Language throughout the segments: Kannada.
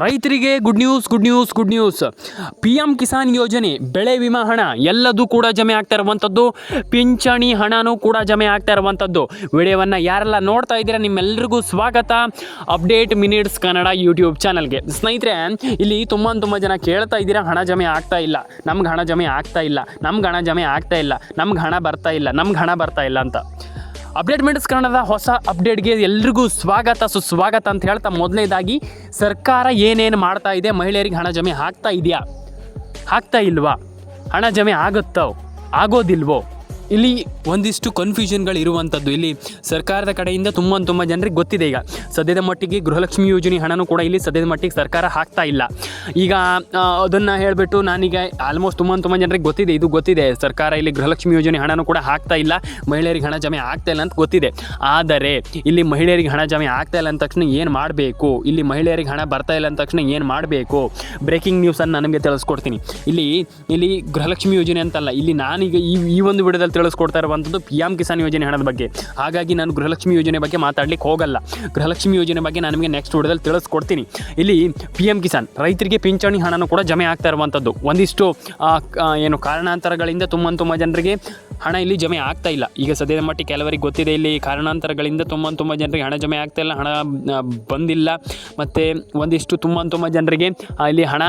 ರೈತರಿಗೆ good news good news good news P M Kisan ಯೋಜನೆ, ಬೆಳೆ ವಿಮಾ ಹಣ, ಎಲ್ಲದೂ ಕೂಡ ಜಮೆ ಆಗ್ತಾ ಇರುವಂಥದ್ದು. ಪಿಂಚಣಿ ಹಣನೂ ಕೂಡ ಜಮೆ ಆಗ್ತಾ ಇರುವಂಥದ್ದು. ವಿಡಿಯೋವನ್ನು ಯಾರೆಲ್ಲ ನೋಡ್ತಾ ಇದ್ದೀರಾ ನಿಮ್ಮೆಲ್ಲರಿಗೂ ಸ್ವಾಗತ. ಅಪ್ಡೇಟ್ ಮಿನಿಟ್ಸ್ ಕನ್ನಡ ಯೂಟ್ಯೂಬ್ ಚಾನಲ್ಗೆ. ಸ್ನೇಹಿತರೆ, ಇಲ್ಲಿ ತುಂಬ ತುಂಬ ಜನ ಕೇಳ್ತಾ ಇದ್ದೀರಾ, ಹಣ ಜಮೆ ಆಗ್ತಾ ಇಲ್ಲ. ನಮ್ಗೆ ಹಣ ಜಮೆ ಆಗ್ತಾ ಇಲ್ಲ. ನಮ್ಗೆ ಹಣ ಜಮೆ ಆಗ್ತಾ ಇಲ್ಲ. ನಮ್ಗೆ ಹಣ ಬರ್ತಾ ಇಲ್ಲ. ನಮ್ಗೆ ಹಣ ಬರ್ತಾ ಇಲ್ಲ ಅಂತ. ಅಪ್ಡೇಟ್ ಮೆಂಟ್ಸ್ ಕನ್ನಡದ ಹೊಸ ಅಪ್ಡೇಟ್ಗೆ ಎಲ್ರಿಗೂ ಸ್ವಾಗತ. ಸುಸ್ವಾಗತ ಅಂತ ಹೇಳ್ತಾ ಮೊದಲನೇದಾಗಿ, ಸರ್ಕಾರ ಏನೇನು ಮಾಡ್ತಾ ಇದೆ, ಮಹಿಳೆಯರಿಗೆ ಹಣ ಜಮೆ ಹಾಕ್ತಾ ಇದೆಯಾ? ಹಾಕ್ತಾ ಇಲ್ವಾ? ಹಣ ಜಮೆ ಆಗುತ್ತೋ? ಆಗೋದಿಲ್ವೋ? ಇಲ್ಲಿ ಒಂದಿಷ್ಟು ಕನ್ಫ್ಯೂಷನ್ಗಳು ಇರುವಂಥದ್ದು ಇಲ್ಲಿ ಸರ್ಕಾರದ ಕಡೆಯಿಂದ ತುಂಬ ತುಂಬ ಜನರಿಗೆ ಗೊತ್ತಿದೆ ಈಗ. ಸದ್ಯದ ಮಟ್ಟಿಗೆ ಗೃಹಲಕ್ಷ್ಮಿ ಯೋಜನೆ ಹಣನೂ ಕೂಡ ಇಲ್ಲಿ ಸದ್ಯದ ಮಟ್ಟಿಗೆ ಸರ್ಕಾರ ಹಾಕ್ತಾ ಇಲ್ಲ. ಈಗ ಅದನ್ನು ಹೇಳಿಬಿಟ್ಟು ನಾನೀಗ ಆಲ್ಮೋಸ್ಟ್ ತುಂಬ ತುಂಬ ಜನರಿಗೆ ಗೊತ್ತಿದೆ. ಇದು ಗೊತ್ತಿದೆ. ಸರ್ಕಾರ ಇಲ್ಲಿ ಗೃಹಲಕ್ಷ್ಮಿ ಯೋಜನೆ ಹಣನೂ ಕೂಡ ಹಾಕ್ತಾ ಇಲ್ಲ. ಮಹಿಳೆಯರಿಗೆ ಹಣ ಜಮೆ ಆಗ್ತಾ ಇಲ್ಲ ಅಂತ ಗೊತ್ತಿದೆ. ಆದರೆ, ಇಲ್ಲಿ ಮಹಿಳೆಯರಿಗೆ ಹಣ ಜಮೆ ಆಗ್ತಾ ಇಲ್ಲ ಅಂದ ತಕ್ಷಣ ಏನು ಮಾಡಬೇಕು? ಇಲ್ಲಿ ಮಹಿಳೆಯರಿಗೆ ಹಣ ಬರ್ತಾ ಇಲ್ಲ ಅಂದ ತಕ್ಷಣ ಏನು ಮಾಡಬೇಕು? ಬ್ರೇಕಿಂಗ್ ನ್ಯೂಸನ್ನು ನನಗೆ ತಿಳಿಸ್ಕೊಡ್ತೀನಿ. ಇಲ್ಲಿ ಇಲ್ಲಿ ಗೃಹಲಕ್ಷ್ಮಿ ಯೋಜನೆ ಅಂತಲ್ಲ, ಇಲ್ಲಿ ನಾನೀಗ ಈ ಈ ಒಂದು ವಿಡಿಯೋದಲ್ಲಿ ತಿಳಿಸ್ಕೊಡ್ತಾ ಇರುವಂಥದ್ದು ಪಿ ಎಂ ಕಿಸಾನ್ ಯೋಜನೆ ಹಣದ ಬಗ್ಗೆ. ಹಾಗಾಗಿ ನಾನು ಗೃಹಲಕ್ಷ್ಮಿ ಯೋಜನೆ ಬಗ್ಗೆ ಮಾತಾಡ್ಲಿಕ್ಕೆ ಹೋಗಲ್ಲ. ಗೃಹಲಕ್ಷ್ಮಿ ಯೋಜನೆ ಬಗ್ಗೆ ನಾನು ನಿಮಗೆ ನೆಕ್ಸ್ಟ್ ವಿಡಿಯೋದಲ್ಲಿ ತಿಳಿಸ್ಕೊಡ್ತೀನಿ. ಇಲ್ಲಿ ಪಿ ಎಂ ಕಿಸಾನ್ ರೈತರಿಗೆ ಪಿಂಚಣಿ ಹಣನೂ ಕೂಡ ಜಮೆ ಆಗ್ತಾ ಇರುವಂಥದ್ದು. ಒಂದಿಷ್ಟು ಏನು ಕಾರಣಾಂತರಗಳಿಂದ ತುಂಬ ತುಂಬ ಜನರಿಗೆ ಹಣ ಇಲ್ಲಿ ಜಮೆ ಆಗ್ತಾ ಇಲ್ಲ. ಈಗ ಸದ್ಯದ ಮಟ್ಟಿಗೆ ಕೆಲವರಿಗೆ ಗೊತ್ತಿದೆ ಇಲ್ಲಿ ಕಾರಣಾಂತರಗಳಿಂದ ತುಂಬ ತುಂಬ ಜನರಿಗೆ ಹಣ ಜಮೆ ಆಗ್ತಾ ಇಲ್ಲ, ಹಣ ಬಂದಿಲ್ಲ. ಮತ್ತು ಒಂದಿಷ್ಟು ತುಂಬ ತುಂಬ ಜನರಿಗೆ ಇಲ್ಲಿ ಹಣ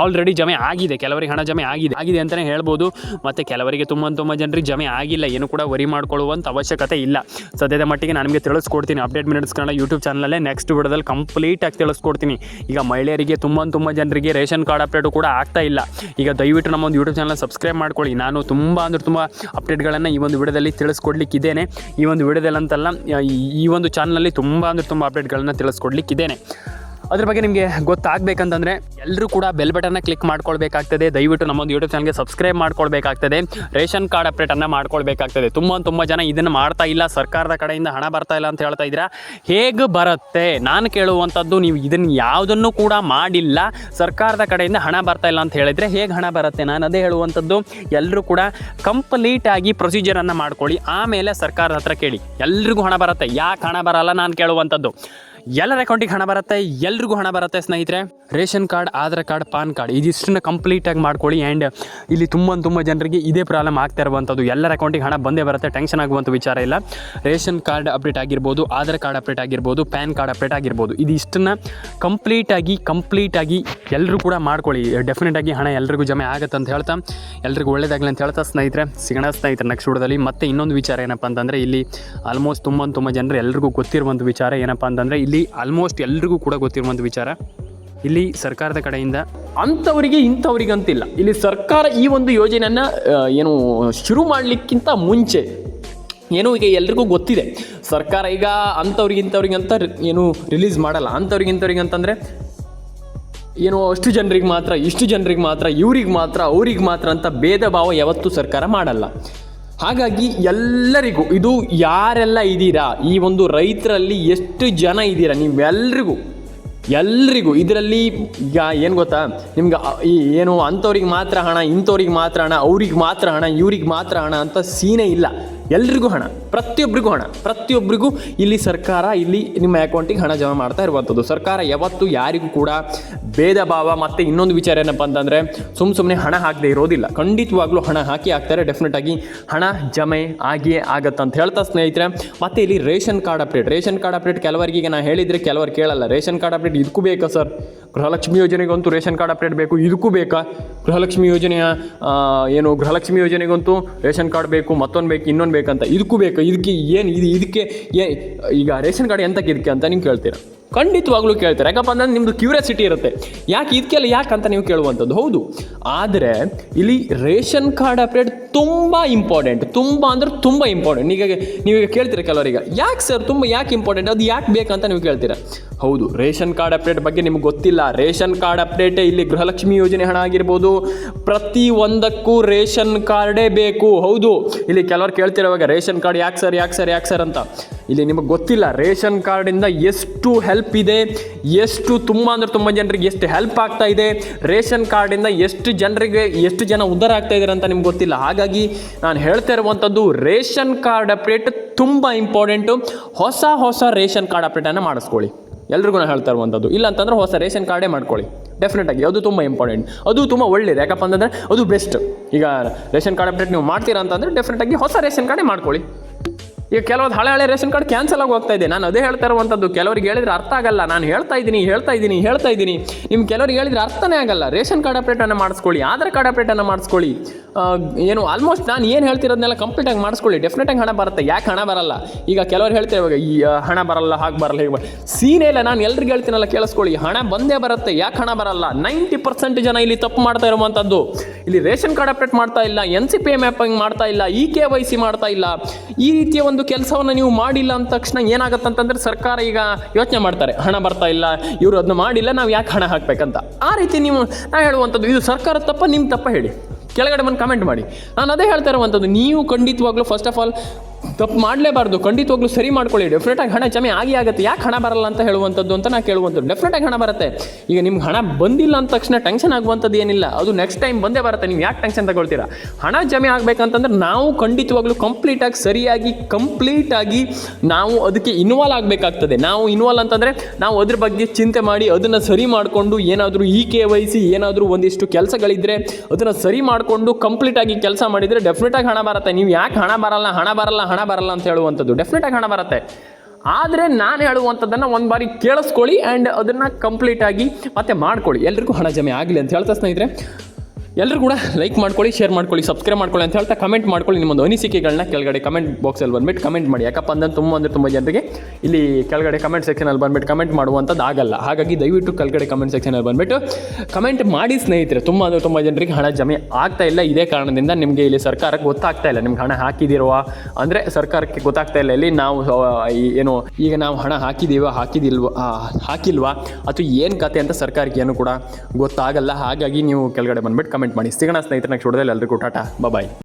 ಆಲ್ರೆಡಿ ಜಮೆ ಆಗಿದೆ. ಕೆಲವರಿಗೆ ಹಣ ಜಮೆ ಆಗಿದೆ. ಆಗಿದೆ ಅಂತಲೇ ಹೇಳ್ಬೋದು. ಮತ್ತು ಕೆಲವರಿಗೆ ತುಂಬ ತುಂಬ ಜನರಿಗೆ ಜಮೆ ಆಗಿಲ್ಲ. ಏನು ಕೂಡ ವರಿ ಮಾಡ್ಕೊಳ್ಳುವಂಥ ಅವಶ್ಯಕತೆ ಇಲ್ಲ. ಸದ್ಯದ ಮಟ್ಟಿಗೆ ನಾನು ನಿಮಗೆ ತಿಳಿಸ್ಕೊಡ್ತೀನಿ. ಅಪ್ಡೇಟ್ ಮಿನಿಟ್ಸ್ ಕನ್ನಡ ಯೂಟ್ಯೂಬ್ ಚಾನಲಲ್ಲೇ ನೆಕ್ಸ್ಟ್ ವಿಡಿಯೋದಲ್ಲಿ ಕಂಪ್ಲೀಟಾಗಿ ತಿಳಿಸ್ಕೊಡ್ತೀನಿ. ಈಗ ಮಹಿಳೆಯರಿಗೆ ತುಂಬ ತುಂಬ ಜನರಿಗೆ ರೇಷನ್ ಕಾರ್ಡ್ ಅಪ್ಡೇಟು ಕೂಡ ಆಗ್ತಾ ಇಲ್ಲ. ಈಗ ದಯವಿಟ್ಟು ನಮ್ಮ ಒಂದು ಯೂಟ್ಯೂಬ್ ಚಾನಲ್ ಸಬ್ಸ್ಕ್ರೈಬ್ ಮಾಡ್ಕೊಳ್ಳಿ. ನಾನು ತುಂಬ ಅಂದ್ರೆ ತುಂಬ ಅಪ್ಡೇಟ್ಗಳನ್ನು ಈ ಒಂದು ವಿಡಿಯೋದಲ್ಲಿ ತಿಳಿಸ್ಕೊಡ್ಲಿಕ್ಕಿದ್ದೇನೆ. ಈ ಒಂದು ವಿಡಿಯೋದಲ್ಲಿ ಅಂತಲ್ಲ ಈ- ಒಂದು ಚಾನಲಲ್ಲಿ ತುಂಬ ಅಂದರೆ ತುಂಬ ಅಪ್ಡೇಟ್ಗಳನ್ನು ತಿಳಿಸ್ಕೊಡ್ಲಿಕ್ಕಿದ್ದೇನೆ. ಅದ್ರ ಬಗ್ಗೆ ನಿಮಗೆ ಗೊತ್ತಾಗಬೇಕಂತಂದರೆ ಎಲ್ಲರೂ ಕೂಡ ಬೆಲ್ ಬಟನ್ನ ಕ್ಲಿಕ್ ಮಾಡ್ಕೊಳ್ಬೇಕಾಗ್ತದೆ. ದಯವಿಟ್ಟು ನಮ್ಮೊಂದು ಯೂಟ್ಯೂಬ್ ಚಾನಲ್ಗೆ ಸಬ್ಸ್ಕ್ರೈಬ್ ಮಾಡ್ಕೊಳ್ಬೇಕಾಗ್ತದೆ. ರೇಷನ್ ಕಾರ್ಡ್ ಅಪ್ಡೇಟನ್ನು ಮಾಡ್ಕೊಳ್ಬೇಕಾಗ್ತದೆ. ತುಂಬ ತುಂಬ ಜನ ಇದನ್ನು ಮಾಡ್ತಾ ಇಲ್ಲ. ಸರ್ಕಾರದ ಕಡೆಯಿಂದ ಹಣ ಬರ್ತಾ ಇಲ್ಲ ಅಂತ ಹೇಳ್ತಾ ಇದ್ದೀರಾ? ಹೇಗೆ ಬರುತ್ತೆ? ನಾನು ಕೇಳುವಂಥದ್ದು ನೀವು ಇದನ್ನು ಯಾವುದನ್ನು ಕೂಡ ಮಾಡಿಲ್ಲ. ಸರ್ಕಾರದ ಕಡೆಯಿಂದ ಹಣ ಬರ್ತಾ ಇಲ್ಲ ಅಂತ ಹೇಳಿದರೆ ಹೇಗೆ ಹಣ ಬರುತ್ತೆ? ನಾನು ಅದೇ ಹೇಳುವಂಥದ್ದು. ಎಲ್ಲರೂ ಕೂಡ ಕಂಪ್ಲೀಟಾಗಿ ಪ್ರೊಸೀಜರನ್ನು ಮಾಡ್ಕೊಳ್ಳಿ. ಆಮೇಲೆ ಸರ್ಕಾರದ ಹತ್ರ ಕೇಳಿ. ಎಲ್ರಿಗೂ ಹಣ ಬರುತ್ತೆ. ಯಾಕೆ ಹಣ ಬರಲ್ಲ ನಾನು ಕೇಳುವಂಥದ್ದು? ಎಲ್ಲರ ಅಕೌಂಟಿಗೆ ಹಣ ಬರುತ್ತೆ, ಎಲ್ರಿಗೂ ಹಣ ಬರುತ್ತೆ ಸ್ನೇಹಿತರೆ. Ration card, Aadhaar card, PAN card, ಇದಿಷ್ಟನ್ನ ಕಂಪ್ಲೀಟಾಗಿ ಮಾಡ್ಕೊಳ್ಳಿ ಆ್ಯಂಡ್ ಇಲ್ಲಿ ತುಂಬ ತುಂಬ ಜನರಿಗೆ ಇದೇ ಪ್ರಾಬ್ಲಮ್ ಆಗ್ತಾ ಇರುವಂಥದ್ದು ಎಲ್ಲರ ಅಕೌಂಟಿಗೆ ಹಣ ಬಂದೇ ಬರುತ್ತೆ ಟೆನ್ಷನ್ ಆಗುವಂಥ ವಿಚಾರ ಇಲ್ಲ. ರೇಷನ್ ಕಾರ್ಡ್ ಅಪ್ಡೇಟ್ ಆಗಿರ್ಬೋದು, ಆಧಾರ್ ಕಾರ್ಡ್ ಅಪ್ಡೇಟ್ ಆಗಿರ್ಬೋದು ಪ್ಯಾನ್ ಕಾರ್ಡ್ ಅಪ್ಡೇಟ್ ಆಗಿರ್ಬೋದು. ಇದಿಷ್ಟನ್ನು ಕಂಪ್ಲೀಟಾಗಿ ಕಂಪ್ಲೀಟಾಗಿ ಎಲ್ಲರೂ ಕೂಡ ಮಾಡ್ಕೊಳ್ಳಿ. ಡೆಫಿನೆಟಾಗಿ ಹಣ ಎಲ್ರಿಗೂ ಜಮೆ ಆಗುತ್ತೆ ಅಂತ ಹೇಳ್ತಾ, ಎಲ್ರಿಗೂ ಒಳ್ಳೇದಾಗಲಿ ಅಂತ ಹೇಳ್ತಾ ಸ್ನೇಹಿತರೆ. ಸಿಗಣ ಸ್ನೇಹಿತರೆ ನೆಕ್ಸ್ಟ್ ವಿಡಿಯೋದಲ್ಲಿ. ಮತ್ತೆ ಇನ್ನೊಂದು ವಿಚಾರ ಏನಪ್ಪ ಅಂತಂದರೆ, ಇಲ್ಲಿ ಆಲ್ಮೋಸ್ಟ್ ತುಂಬ ತುಂಬ ಜನರು ಎಲ್ರಿಗೂ ಗೊತ್ತಿರುವಂಥ ವಿಚಾರ ಏನಪ್ಪ ಅಂತಂದರೆ, ಇಲ್ಲಿ ಆಲ್ಮೋಸ್ಟ್ ಎಲ್ರಿಗೂ ಕೂಡ ಗೊತ್ತಿರುವಂಥ ವಿಚಾರ. ಇಲ್ಲಿ ಸರ್ಕಾರದ ಕಡೆಯಿಂದ ಅಂಥವರಿಗೆ ಇಂಥವ್ರಿಗೆ ಅಂತಿಲ್ಲ ಇಲ್ಲಿ ಸರ್ಕಾರ ಈ ಒಂದು ಯೋಜನೆಯನ್ನು ಏನು ಶುರು ಮಾಡಲಿಕ್ಕಿಂತ ಮುಂಚೆ ಏನು ಈಗ ಎಲ್ರಿಗೂ ಗೊತ್ತಿದೆ. ಸರ್ಕಾರ ಈಗ ಅಂಥವ್ರಿಗೆ ಇಂಥವ್ರಿಗೆ ಅಂತ ಏನು ರಿಲೀಸ್ ಮಾಡಲ್ಲ. ಅಂಥವ್ರಿಗೆ ಇಂಥವ್ರಿಗೆ ಅಂತಂದರೆ ಏನು ಅಷ್ಟು ಜನರಿಗೆ ಮಾತ್ರ, ಇಷ್ಟು ಜನರಿಗೆ ಮಾತ್ರ, ಇವ್ರಿಗೆ ಮಾತ್ರ, ಅವ್ರಿಗೆ ಮಾತ್ರ ಅಂತ ಭೇದ ಭಾವ ಯಾವತ್ತೂ ಸರ್ಕಾರ ಮಾಡಲ್ಲ. ಹಾಗಾಗಿ ಎಲ್ಲರಿಗೂ, ಇದು ಯಾರೆಲ್ಲ ಇದ್ದೀರಾ? ಈ ಒಂದು ರೈತರಲ್ಲಿ ಎಷ್ಟು ಜನ ಇದ್ದೀರಾ? ನೀವೆಲ್ರಿಗೂ ಎಲ್ರಿಗೂ. ಇದರಲ್ಲಿ ಈಗ ಏನು ಗೊತ್ತಾ? ನಿಮ್ಗೆ ಈ ಏನು ಅಂಥವ್ರಿಗೆ ಮಾತ್ರ ಹಣ, ಇಂಥವ್ರಿಗೆ ಮಾತ್ರ ಹಣ, ಅವ್ರಿಗೆ ಮಾತ್ರ ಹಣ, ಇವ್ರಿಗೆ ಮಾತ್ರ ಹಣ ಅಂತ ಸೀನೇ ಇಲ್ಲ. ಎಲ್ರಿಗೂ ಹಣ ಪ್ರತಿಯೊಬ್ಬರಿಗೂ ಹಣ ಪ್ರತಿಯೊಬ್ಬರಿಗೂ ಇಲ್ಲಿ ಸರ್ಕಾರ, ಇಲ್ಲಿ ನಿಮ್ಮ ಅಕೌಂಟಿಗೆ ಹಣ ಜಮಾ ಮಾಡ್ತಾ ಇರುವಂಥದ್ದು. ಸರ್ಕಾರ ಯಾವತ್ತೂ ಯಾರಿಗೂ ಕೂಡ ಭೇದ ಭಾವ ಮತ್ತು ಇನ್ನೊಂದು ವಿಚಾರ ಏನಪ್ಪ ಅಂತಂದರೆ ಸುಮ್ಮ ಸುಮ್ಮನೆ ಹಣ ಹಾಕದೇ ಇರೋದಿಲ್ಲ. ಖಂಡಿತವಾಗ್ಲೂ ಹಣ ಹಾಕಿ ಹಾಕ್ತಾರೆ ಡೆಫಿನೆಟ್ ಆಗಿ ಹಣ ಜಮೆ ಆಗಿಯೇ ಆಗುತ್ತೆ ಅಂತ ಹೇಳ್ತಾ ಸ್ನೇಹಿತರೆ. ಮತ್ತು ಇಲ್ಲಿ ration card update ration card update ಕೆಲವರಿಗೆ ನಾನು ಹೇಳಿದರೆ ಕೆಲವರು ಕೇಳಲ್ಲ. ರೇಷನ್ ಕಾರ್ಡ್ ಅಪ್ಡೇಟ್ ಇದಕ್ಕೂ ಬೇಕಾ ಸರ್? ಗೃಹಲಕ್ಷ್ಮಿ ಯೋಜನೆಗಂತೂ ರೇಷನ್ ಕಾರ್ಡ್ ಅಪ್ಡೇಟ್ ಬೇಕು, ಇದಕ್ಕೂ ಬೇಕಾ? ಗೃಹಲಕ್ಷ್ಮಿ ಯೋಜನೆಯ ಏನು ಗೃಹಲಕ್ಷ್ಮಿ ಯೋಜನೆಗಂತೂ ರೇಷನ್ ಕಾರ್ಡ್ ಬೇಕು, ಮತ್ತೊಂದು ಬೇಕು, ಇನ್ನೊಂದು ಬೇಕಂತ, ಇದಕ್ಕೂ ಬೇಕು? ಇದಕ್ಕೆ ಏನು, ಇದು ಇದಕ್ಕೆ ಏ, ಈಗ ರೇಷನ್ ಕಾರ್ಡ್ ಎಂತಕ್ಕೆ ಇದಕ್ಕೆ ಅಂತ ನೀವು ಕೇಳ್ತೀರಾ? ಖಂಡಿತವಾಗ್ಲೂ ಕೇಳ್ತಾರೆ. ಯಾಕಪ್ಪ ಅಂದ್ರೆ ನಿಮ್ಮದು ಕ್ಯೂರಿಯಾಸಿಟಿ ಇರುತ್ತೆ. ಯಾಕೆ ಇದಕ್ಕೆಲ್ಲ ಯಾಕೆ ಅಂತ ನೀವು ಕೇಳುವಂಥದ್ದು? ಹೌದು. ಆದರೆ ಇಲ್ಲಿ ರೇಷನ್ ಕಾರ್ಡ್ ಅಪ್ಡೇಟ್ ತುಂಬ ಇಂಪಾರ್ಟೆಂಟ್ ತುಂಬ ಅಂದ್ರೆ ತುಂಬ ಇಂಪಾರ್ಟೆಂಟ್ ಈಗ ನೀವೀಗ ಕೇಳ್ತೀರ ಕೆಲವರಿಗೆ? ಯಾಕೆ ಸರ್ ತುಂಬ ಯಾಕೆ ಇಂಪಾರ್ಟೆಂಟ್ ಅದು ಯಾಕೆ ಬೇಕಂತ ನೀವು ಕೇಳ್ತೀರಾ? ಹೌದು, ರೇಷನ್ ಕಾರ್ಡ್ ಅಪ್ಡೇಟ್ ಬಗ್ಗೆ ನಿಮ್ಗೆ ಗೊತ್ತಿಲ್ಲ. ರೇಷನ್ ಕಾರ್ಡ್ ಅಪ್ಡೇಟೇ ಇಲ್ಲಿ ಗೃಹಲಕ್ಷ್ಮಿ ಯೋಜನೆ ಹಣ ಆಗಿರ್ಬೋದು. ಪ್ರತಿ ಒಂದಕ್ಕೂ ರೇಷನ್ ಕಾರ್ಡೇ ಬೇಕು. ಹೌದು, ಇಲ್ಲಿ ಕೆಲವರು ಕೇಳ್ತಿರೋವಾಗ ರೇಷನ್ ಕಾರ್ಡ್ ಯಾಕೆ ಸರ್ ಯಾಕೆ ಸರ್ ಯಾಕೆ ಸರ್ ಅಂತ. ಇಲ್ಲಿ ನಿಮಗೆ ಗೊತ್ತಿಲ್ಲ, ರೇಷನ್ ಕಾರ್ಡಿಂದ ಎಷ್ಟು ಹೆಲ್ಪ್ ಇದೆ, ಎಷ್ಟು ತುಂಬ ಅಂದ್ರೆ ತುಂಬ ಜನರಿಗೆ ಎಷ್ಟು ಹೆಲ್ಪ್ ಆಗ್ತಾ ಇದೆ, ರೇಷನ್ ಕಾರ್ಡಿಂದ ಎಷ್ಟು ಜನರಿಗೆ ಎಷ್ಟು ಜನ ಉದ್ಧಾರ ಆಗ್ತಾ ಇದ್ದಾರೆ ಅಂತ ನಿಮ್ಗೆ ಗೊತ್ತಿಲ್ಲ. ಹಾಗಾಗಿ ನಾನು ಹೇಳ್ತಾ ಇರುವಂಥದ್ದು, ರೇಷನ್ ಕಾರ್ಡ್ ಅಪ್ಡೇಟ್ ತುಂಬ ಇಂಪಾರ್ಟೆಂಟು ಹೊಸ ಹೊಸ ರೇಷನ್ ಕಾರ್ಡ್ ಅಪ್ಡೇಟನ್ನು ಮಾಡಿಸ್ಕೊಳ್ಳಿ. ಎಲ್ರಿಗೂ ನಾನು ಹೇಳ್ತಾ ಇರುವಂಥದ್ದು. ಇಲ್ಲ ಅಂತಂದ್ರೆ ಹೊಸ ರೇಷನ್ ಕಾರ್ಡೇ ಮಾಡ್ಕೊಳ್ಳಿ. ಡೆಫಿನೆಟಾಗಿ ಅದು ತುಂಬ ಇಂಪಾರ್ಟೆಂಟ್ ಅದು ತುಂಬ ಒಳ್ಳೇದು. ಯಾಕಪ್ಪ ಅಂತಂದರೆ ಅದು ಬೆಸ್ಟ್ ಈಗ ರೇಷನ್ ಕಾರ್ಡ್ ಅಪ್ಡೇಟ್ ನೀವು ಮಾಡ್ತೀರಾ ಅಂತಂದರೆ ಡೆಫಿನೆಟಾಗಿ ಹೊಸ ರೇಷನ್ ಕಾರ್ಡೇ ಮಾಡ್ಕೊಳ್ಳಿ. ಈಗ ಕೆಲವೊಂದು ಹಳೆ ಹಳೆ ರೇಷನ್ ಕಾರ್ಡ್ ಕ್ಯಾನ್ಸಲ್ ಆಗಿ ಹೋಗ್ತಾ ಇದೆ. ನಾನು ಅದೇ ಹೇಳ್ತಾ ಇರುವಂಥದ್ದು ಕೆಲವರಿಗೆ ಹೇಳಿದ್ರೆ ಅರ್ಥ ಆಗಲ್ಲ. ನಾನು ಹೇಳ್ತಾ ಇದ್ದೀನಿ ಹೇಳ್ತಾ ಇದ್ದೀನಿ ಹೇಳ್ತಾ ಇದ್ದೀನಿ. ನಿಮ್ಮ ಕೆಲವರಿಗೆ ಹೇಳಿದ್ರೆ ಅರ್ಥನೇ ಆಗಲ್ಲ. ರೇಷನ್ ಕಾರ್ಡ್ ಅಪ್ಡೇಟನ್ನು ಮಾಡಿಸ್ಕೊಳ್ಳಿ, ಆಧಾರ್ ಕಾರ್ಡ್ ಅಪ್ಡೇಟನ್ನು ಮಾಡಿಸ್ಕೊಳ್ಳಿ. ಏನು ಆಲ್ಮೋಸ್ಟ್ ನಾನು ಏನು ಹೇಳ್ತಿರೋದನ್ನೆಲ್ಲ ಕಂಪ್ಲೀಟಾಗಿ ಮಾಡಿಸ್ಕೊಳ್ಳಿ. ಡೆಫಿನೆಟಾಗಿ ಹಣ ಬರುತ್ತೆ. ಯಾಕೆ ಹಣ ಬರಲ್ಲ? ಈಗ ಕೆಲವರು ಹೇಳ್ತೇವೆ ಇವಾಗ, ಈ ಹಣ ಬರಲ್ಲ, ಹಾಗೆ ಬರಲ್ಲ, ಹೇಗೆ ಬರಲ್ಲ ಸೀನೇ ಇಲ್ಲ, ನಾನು ಎಲ್ರಿಗೆ ಹೇಳ್ತೀನಲ್ಲ ಕೇಳಿಸ್ಕೊಳ್ಳಿ. ಹಣ ಬಂದೇ ಬರುತ್ತೆ, ಯಾಕೆ ಹಣ ಬರಲ್ಲ? ನೈಂಟಿ ಪರ್ಸೆಂಟ್ ಜನ ಇಲ್ಲಿ ತಪ್ಪು ಮಾಡ್ತಾ ಇರುವಂಥದ್ದು ಇಲ್ಲಿ ರೇಷನ್ ಕಾರ್ಡ್ ಅಪ್ಡೇಟ್ ಮಾಡ್ತಾ ಇಲ್ಲ ಎನ್ ಸಿ ಪಿ ಮ್ಯಾಪಿಂಗ್ ಮಾಡ್ತಾ ಇಲ್ಲ ಇ ಕೆ ವೈ ಸಿ ಮಾಡ್ತಾ ಇಲ್ಲ. ಈ ರೀತಿಯ ಒಂದು ಕೆಲಸವನ್ನು ನೀವು ಮಾಡಿಲ್ಲ ಅಂದ ತಕ್ಷಣ ಏನಾಗುತ್ತೆ ಅಂತಂದ್ರೆ ಸರ್ಕಾರ ಈಗ ಯೋಚನೆ ಮಾಡ್ತಾರೆ, ಹಣ ಬರ್ತಾ ಇಲ್ಲ, ಇವರು ಅದನ್ನ ಮಾಡಿಲ್ಲ, ನಾವು ಯಾಕೆ ಹಣ ಹಾಕಬೇಕಂತ. ಆ ರೀತಿ ನೀವು, ನಾವು ಹೇಳುವಂಥದ್ದು, ಇದು ಸರ್ಕಾರದ ತಪ್ಪ ನಿಮ್ಮ ತಪ್ಪ ಹೇಳಿ. ಕೆಳಗಡೆ ಬಂದು ಕಮೆಂಟ್ ಮಾಡಿ. ನಾನು ಅದೇ ಹೇಳ್ತಾ ಇರುವಂಥದ್ದು, ನೀವು ಖಂಡಿತವಾಗ್ಲೂ ಫಸ್ಟ್ ಆಫ್ ಆಲ್ ತಪ್ಪು ಮಾಡಲೇಬಾರ್ದು. ಖಂಡಿತವಾಗ್ಲೂ ಸರಿ ಮಾಡ್ಕೊಳ್ಳಿ. ಡೆಫಿನೆಟಾಗಿ ಹಣ ಜಮೆ ಆಗಿ ಆಗುತ್ತೆ. ಯಾಕೆ ಹಣ ಬರಲ್ಲ ಅಂತ ಹೇಳುವಂಥದ್ದು ಅಂತ ನಾನು ಕೇಳುವಂಥದ್ದು. ಡೆಫಿನೆಟಾಗಿ ಹಣ ಬರುತ್ತೆ. ಈಗ ನಿಮ್ಗೆ ಹಣ ಬಂದಿಲ್ಲ ಅಂದ ತಕ್ಷಣ ಟೆನ್ಷನ್ ಆಗುವಂಥದ್ದು ಏನಿಲ್ಲ. ಅದು ನೆಕ್ಸ್ಟ್ ಟೈಮ್ ಬಂದೇ ಬರುತ್ತೆ. ನೀವು ಯಾಕೆ ಟೆನ್ಷನ್ ತಗೊಳ್ತೀರಾ? ಹಣ ಜಮೆ ಆಗಬೇಕಂತಂದ್ರೆ ನಾವು ಖಂಡಿತವಾಗ್ಲೂ ಕಂಪ್ಲೀಟಾಗಿ ಸರಿಯಾಗಿ ಕಂಪ್ಲೀಟಾಗಿ ನಾವು ಅದಕ್ಕೆ ಇನ್ವಾಲ್ವ್ ಆಗಬೇಕಾಗ್ತದೆ. ನಾವು ಇನ್ವಾಲ್ವ್ ಅಂತಂದರೆ ನಾವು ಅದ್ರ ಬಗ್ಗೆ ಚಿಂತೆ ಮಾಡಿ, ಅದನ್ನು ಸರಿ ಮಾಡಿಕೊಂಡು ಏನಾದರೂ ಇ ಕೆ ವೈ ಸಿ ಏನಾದರೂ ಒಂದಿಷ್ಟು ಕೆಲಸಗಳಿದ್ದರೆ ಅದನ್ನು ಸರಿ ಮಾಡಿಕೊಂಡು ಕಂಪ್ಲೀಟಾಗಿ ಕೆಲಸ ಮಾಡಿದರೆ ಡೆಫಿನೆಟಾಗಿ ಹಣ ಬರುತ್ತೆ. ನೀವು ಯಾಕೆ ಹಣ ಬರಲ್ಲ? ಹಣ ಬರಲ್ಲ ಹಣ ಬರಲ್ಲ ಅಂತ ಹೇಳುವಂಥದ್ದು. ಡೆಫಿನೆಟಾಗಿ ಹಣ ಬರುತ್ತೆ. ಆದರೆ ನಾನು ಹೇಳುವಂಥದ್ದನ್ನು ಒಂದು ಬಾರಿ ಕೇಳಿಸ್ಕೊಳ್ಳಿ ಆ್ಯಂಡ್ ಅದನ್ನು ಕಂಪ್ಲೀಟಾಗಿ ಮತ್ತೆ ಮಾಡ್ಕೊಳ್ಳಿ. ಎಲ್ರಿಗೂ ಹಣ ಜಮೆ ಆಗಲಿ ಅಂತ ಹೇಳ್ತಾ ಸ್ನೇಹಿತರೆ ಎಲ್ಲರೂ ಕೂಡ ಲೈಕ್ ಮಾಡ್ಕೊಳ್ಳಿ ಶೇರ್ ಮಾಡ್ಕೊಳ್ಳಿ ಸಬ್ಸ್ಕ್ರೈಬ್ ಮಾಡ್ಕೊಳ್ಳಿ ಅಂತ ಹೇಳ್ತಾ ಕಮೆಂಟ್ ಮಾಡ್ಕೊಳ್ಳಿ ನಿಮ್ಮೊಂದು ಅನಿಸಿಕೆಗಳನ್ನ ಕೆಳಗಡೆ ಕಮೆಂಟ್ ಬಾಕ್ಸಲ್ಲಿ ಬಂದ್ಬಿಟ್ಟು ಕಮೆಂಟ್ ಮಾಡಿ. ಯಾಕಪ್ಪ ಅಂದ್ರೆ ತುಂಬ ಅಂದರೆ ತುಂಬ ಜನರಿಗೆ ಇಲ್ಲಿ ಕೆಳಗಡೆ ಕಮೆಂಟ್ ಸೆಕ್ಷನಲ್ಲಿ ಬಂದ್ಬಿಟ್ಟು ಕಮೆಂಟ್ ಮಾಡುವಂಥದ್ದು ಆಗಲ್ಲ. ಹಾಗಾಗಿ ದಯವಿಟ್ಟು ಕೆಳಗಡೆ ಕಮೆಂಟ್ ಸೆಕ್ಷನಲ್ಲಿ ಬಂದ್ಬಿಟ್ಟು ಕಮೆಂಟ್ ಮಾಡಿ ಸ್ನೇಹಿತರೆ. ತುಂಬ ಅಂದರೆ ತುಂಬ ಜನರಿಗೆ ಹಣ ಜಮೆ ಆಗ್ತಾ ಇಲ್ಲ. ಇದೇ ಕಾರಣದಿಂದ ನಿಮಗೆ ಇಲ್ಲಿ ಸರ್ಕಾರಕ್ಕೆ ಗೊತ್ತಾಗ್ತಾ ಇಲ್ಲ. ನಿಮ್ಗೆ ಹಣ ಹಾಕಿದಿರುವ ಅಂದರೆ ಸರ್ಕಾರಕ್ಕೆ ಗೊತ್ತಾಗ್ತಾ ಇಲ್ಲ. ಇಲ್ಲಿ ನಾವು ಏನು, ಈಗ ನಾವು ಹಣ ಹಾಕಿದ್ದೀವ ಹಾಕಿದಿಲ್ವ ಹಾಕಿಲ್ವಾ? ಅಥವಾ ಏನು ಕತೆ ಅಂತ ಸರ್ಕಾರಕ್ಕೆ ಏನು ಕೂಡ ಗೊತ್ತಾಗಲ್ಲ. ಹಾಗಾಗಿ ನೀವು ಕೆಳಗಡೆ ಬಂದ್ಬಿಟ್ಟು ಕಮೆಂಟ್ ಮಾಡಿ. ಸಿಗೋಣ ಸ್ನೇಹಿತರೆ ನೆಕ್ಸ್ಟ್ ಎಲ್ಲರಿಗೂ ಟಾಟಾ. ಬಾಯ್